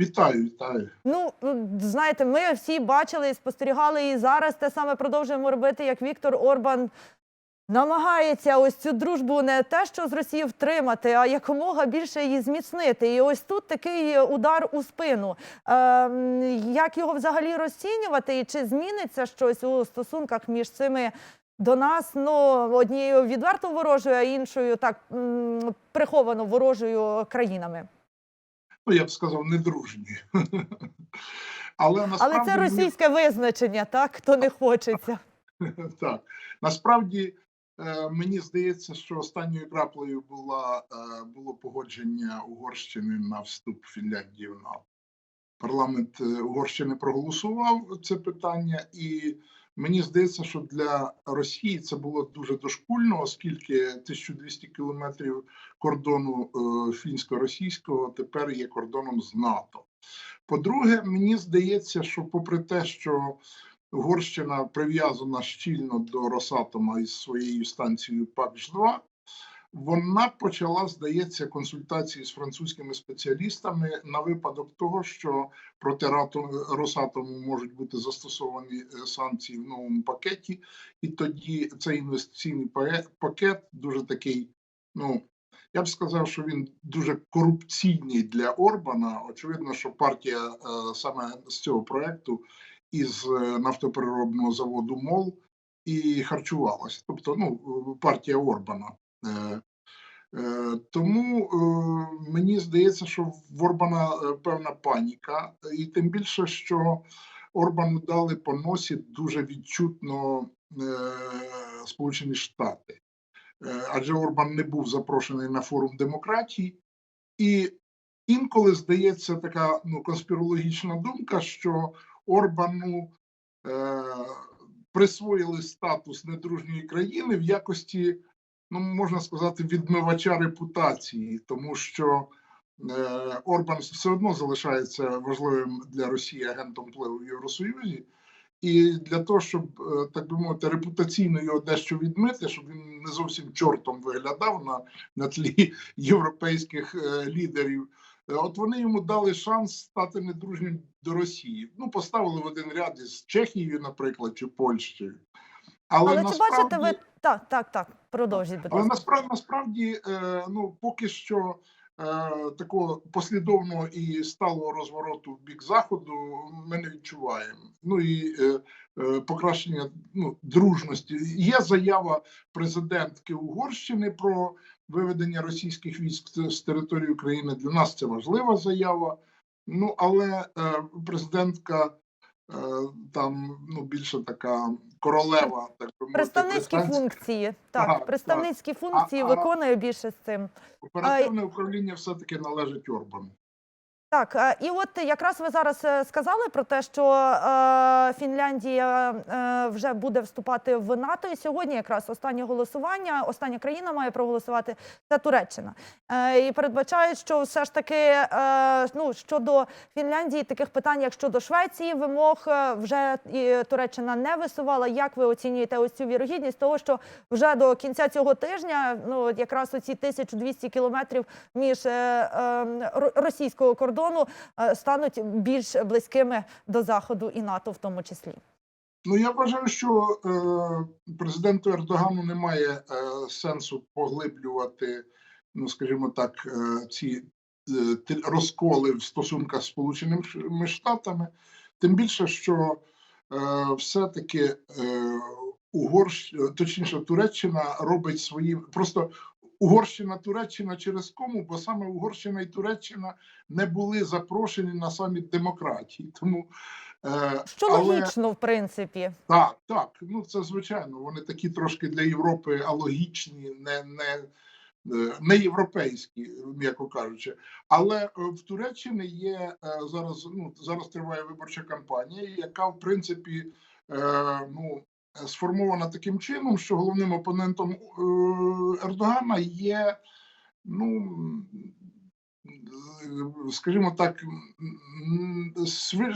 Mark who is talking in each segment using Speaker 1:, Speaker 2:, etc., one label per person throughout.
Speaker 1: Вітаю, вітаю.
Speaker 2: Ну, знаєте, ми всі бачили спостерігали, і зараз те саме продовжуємо робити, як Віктор Орбан намагається ось цю дружбу не те, що з Росією втримати, а якомога більше її зміцнити. І ось тут такий удар у спину. Ем, як його взагалі розцінювати, і чи зміниться щось у стосунках між цими до нас? Ну, однією відверто ворожою, а іншою так приховано ворожою країнами.
Speaker 1: Ну, я б сказав, недружні. Але насправді
Speaker 2: Але це російське визначення, так? Хто не хочеться.
Speaker 1: так. Насправді е, мені здається, що останньою краплею була, е, було погодження Угорщини на вступ Фінляндії в НАТО. Парламент е, Угорщини проголосував це питання, і мені здається, що для Росії це було дуже дошкульно, оскільки 1200 кілометрів кордону е, фінсько-російського тепер є кордоном з НАТО. По-друге, мені здається, що попри те, що Угорщина прив'язана щільно до Росатома із своєю станцією ПАКШ-2, вона почала, здається, консультації з французькими спеціалістами на випадок того, що проти Росатому можуть бути застосовані е, санкції в новому пакеті, і тоді цей інвестиційний пакет дуже такий, ну я б сказав, що він дуже корупційний для Орбана. Очевидно, що партія е, саме з цього проекту із е, нафтопереробного заводу МОЛ і харчувалася. Тобто, ну, партія Орбана. Е, е, Тому е, мені здається, що в Орбана певна паніка, і тим більше, що Орбану дали по носі дуже відчутно Сполучені Штати. Адже Орбан не був запрошений на форум демократії, і інколи здається така ну, конспірологічна думка, що Орбану присвоїли статус недружньої країни в якості, ну можна сказати, відмивача репутації, тому що е, Орбан все одно залишається важливим для Росії агентом впливу в Євросоюзі. І для того, щоб е, так би мовити, репутаційно його дещо відмити, щоб він не зовсім чортом виглядав на, на тлі європейських е, лідерів. Е, От вони йому дали шанс стати недружнім до Росії. Ну, поставили в один ряд із Чехією, наприклад, чи Польщею. Але,
Speaker 2: Але, чи бачите ви так, так, так. Продовжіть, будь
Speaker 1: але насправді, насправді е, ну, поки що е, такого послідовного і сталого розвороту в бік заходу ми не відчуваємо. Ну і е, покращення ну, дружності. Є заява президентки Угорщини про виведення російських військ з- території України. Для нас це важлива заява. Ну але президентка там ну більше така королева, так би мовити,
Speaker 2: Представницькі функції, так,
Speaker 1: Так,
Speaker 2: представницькі функції
Speaker 1: а-
Speaker 2: виконує більше з цим.
Speaker 1: Оперативне управління все-таки належить Орбану.
Speaker 2: Так, е, і от якраз ви зараз е, сказали про те, що е, Фінляндія вже буде вступати в НАТО. І сьогодні якраз останнє голосування, остання країна має проголосувати це Туреччина. І передбачають, що все ж таки ну, щодо Фінляндії таких питань, як щодо Швеції, вимог вже і Туреччина не висувала. Як ви оцінюєте ось цю вірогідність того, що вже до кінця цього тижня, ну якраз оці 1200 кілометрів між е, е, ро- російського кордону е, стануть більш близькими до заходу і НАТО, в тому числі.
Speaker 1: Ну я вважаю, що е, президенту Ердогану немає е, сенсу поглиблювати, ну скажімо так, е, ці е, розколи в стосунках з Сполученими Штатами. Тим більше, що е, все-таки е, Угорщ, точніше, Туреччина робить свої просто. Угорщина, Туреччина через кому, бо саме Угорщина і Туреччина не були запрошені на саміт демократії. Тому е,
Speaker 2: Що
Speaker 1: але-
Speaker 2: логічно, в принципі.
Speaker 1: так, так. Ну це звичайно. Вони такі трошки для Європи алогічні, не, не, е, не європейські, м'яко кажучи. Але е, в Туреччині є е, зараз. Ну зараз триває виборча кампанія, яка в принципі е, ну. Сформована таким чином, що головним опонентом е, Ердогана є, ну е, скажімо так,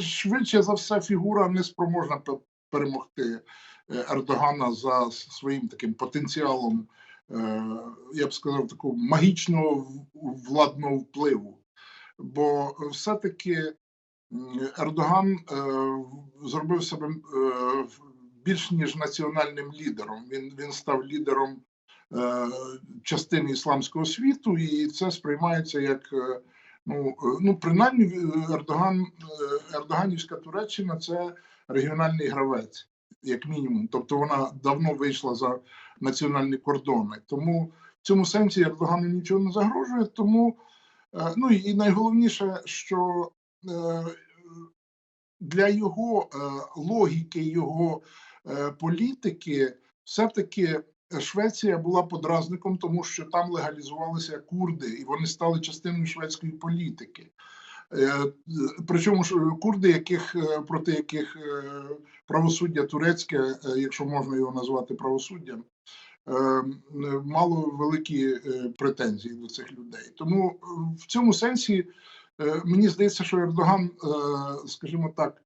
Speaker 1: швидше за все, фігура неспроможна пе- перемогти е, Ердогана за своїм таким потенціалом, е, я б сказав, такого магічного владного впливу. бо все-таки Ердоган е, зробив себе е, більш ніж національним лідером. Він, він став лідером е, частини ісламського світу, і це сприймається як. е, Ну, е, ну принаймні е, Ердоган, Ердоганівська Туреччина це регіональний гравець, як мінімум. Тобто вона давно вийшла за національні кордони. Тому в цьому сенсі Ердогану нічого не загрожує. Тому е, ну і найголовніше, що е, для його е, логіки, його політики, все-таки Швеція була подразником, тому що там легалізувалися курди, і вони стали частиною шведської політики. Е, Причому ж курди, яких е, проти яких е, правосуддя турецьке, е, якщо можна його назвати правосуддям, е, мало великі е, претензії до цих людей. Тому е, в цьому сенсі е, мені здається, що Ердоган, е, скажімо так,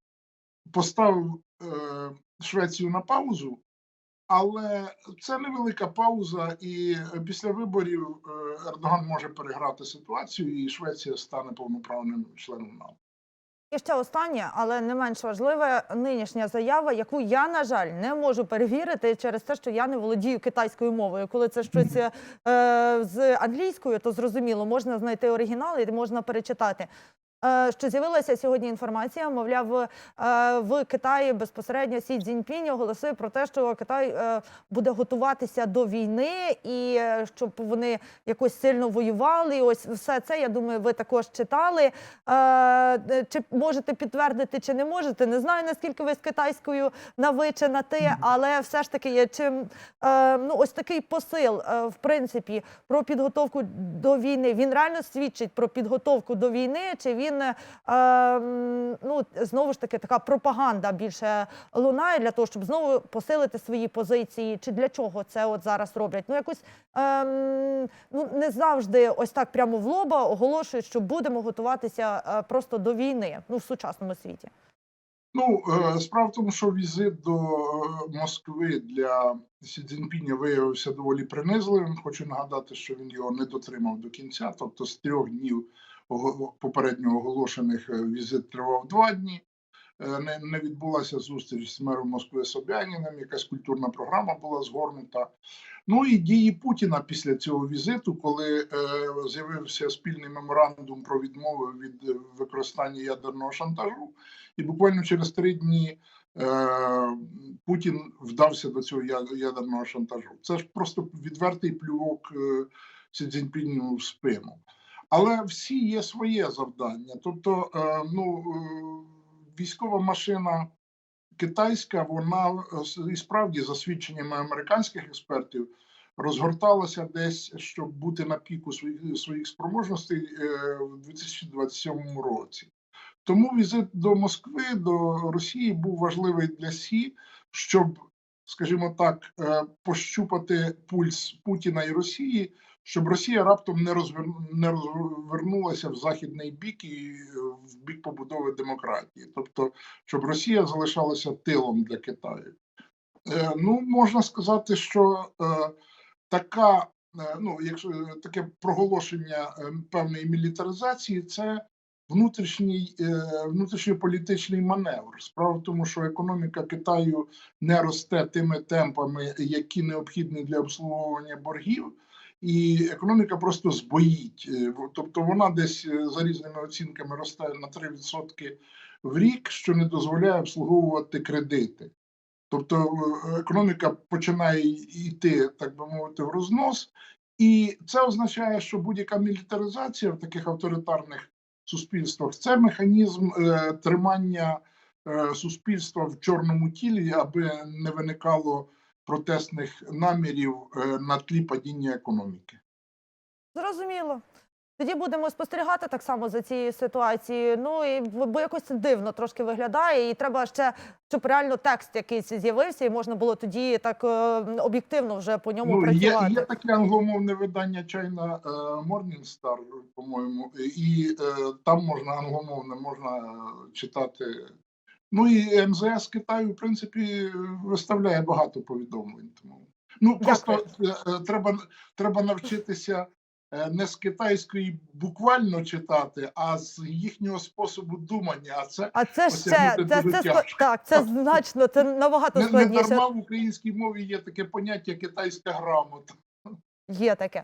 Speaker 1: поставив е, Швецію на паузу, але це невелика пауза, і е, після виборів е, Ердоган може переграти ситуацію, і Швеція стане повноправним членом НАТО.
Speaker 2: І ще останнє, але не менш важливе, нинішня заява, яку я, на жаль, не можу перевірити через те, що я не володію китайською мовою. Коли це щось е, з англійською, то зрозуміло, можна знайти оригінал і можна перечитати. Е, Що з'явилася сьогодні інформація, мовляв, е, в Китаї безпосередньо Сі Цзіньпінь оголосив про те, що Китай е, буде готуватися до війни і щоб вони якось сильно воювали. І ось все це я думаю, ви також читали. Чи можете підтвердити, чи не можете? Не знаю наскільки ви з китайською навичена ти, але все ж таки чим ну ось такий посил, в принципі, про підготовку до війни. Він реально свідчить про підготовку до війни, чи він е, ну знову ж таки така пропаганда більше лунає для того, щоб знову посилити свої позиції, чи для чого це от зараз роблять? Ну якось ем, ну не завжди ось так прямо в лоба оголошують, що будемо готуватися е, просто до війни ну в сучасному світі.
Speaker 1: Ну, е, справа в тому, що візит до е, Москви для Сі Цзіньпіня виявився доволі принизливим. Хочу нагадати, що він його не дотримав до кінця. Тобто, з трьох днів попередньо оголошених е, візит тривав два дні. Е, Не, не відбулася зустріч з мером Москви Собяніним, якась культурна програма була згорнута. Ну і дії Путіна після цього візиту, коли е, з'явився спільний меморандум про відмову від е, використання ядерного шантажу, і буквально через три дні е, Путін вдався до цього ядерного шантажу. Це ж просто відвертий плювок Сі Цзіньпіню в спину. Але всі є своє завдання. Тобто, е, ну, е, військова машина китайська, вона е, і справді, за свідченнями американських експертів, розгорталася десь, щоб бути на піку своїх, своїх спроможностей в 2027 році. Тому візит до Москви, до Росії був важливий для Сі, щоб, скажімо так, пощупати пульс Путіна і Росії, щоб Росія раптом не не розвернулася в західний бік і е, в бік побудови демократії, тобто, щоб Росія залишалася тилом для Китаю. Е, Ну, можна сказати, що е, така, е, ну, якщо е, таке проголошення е, певної мілітаризації, це внутрішній е, внутрішньополітичний маневр. Справа в тому, що економіка Китаю не росте тими темпами, які необхідні для обслуговування боргів, і економіка просто збоїть. Е, Тобто вона десь е, за різними оцінками росте на 3% в рік, що не дозволяє обслуговувати кредити. Тобто економіка починає йти, так би мовити, в рознос, і це означає, що будь-яка мілітаризація в таких авторитарних суспільствах це механізм е, тримання е, суспільства в чорному тілі, аби не виникало протестних намірів е, на тлі падіння економіки.
Speaker 2: Зрозуміло. Тоді будемо спостерігати так само за цією ситуацією. Ну і бо якось це дивно трошки виглядає, і треба ще, щоб реально текст якийсь з'явився, і можна було тоді так е, об'єктивно вже по ньому
Speaker 1: Ну,
Speaker 2: працювати.
Speaker 1: є таке англомовне видання China е, Morning Star, по-моєму, і е, там можна англомовне, можна читати. Ну і МЗС Китаю, в принципі, виставляє багато повідомлень. Тому ну просто е, е, треба, треба навчитися не з китайської буквально читати, а з їхнього способу думання. А це
Speaker 2: А це ж ще це,
Speaker 1: дуже
Speaker 2: це,
Speaker 1: тяжко.
Speaker 2: так, це значно, це набагато
Speaker 1: не, не дарма в українській мові є таке поняття китайська грамота.
Speaker 2: Є таке.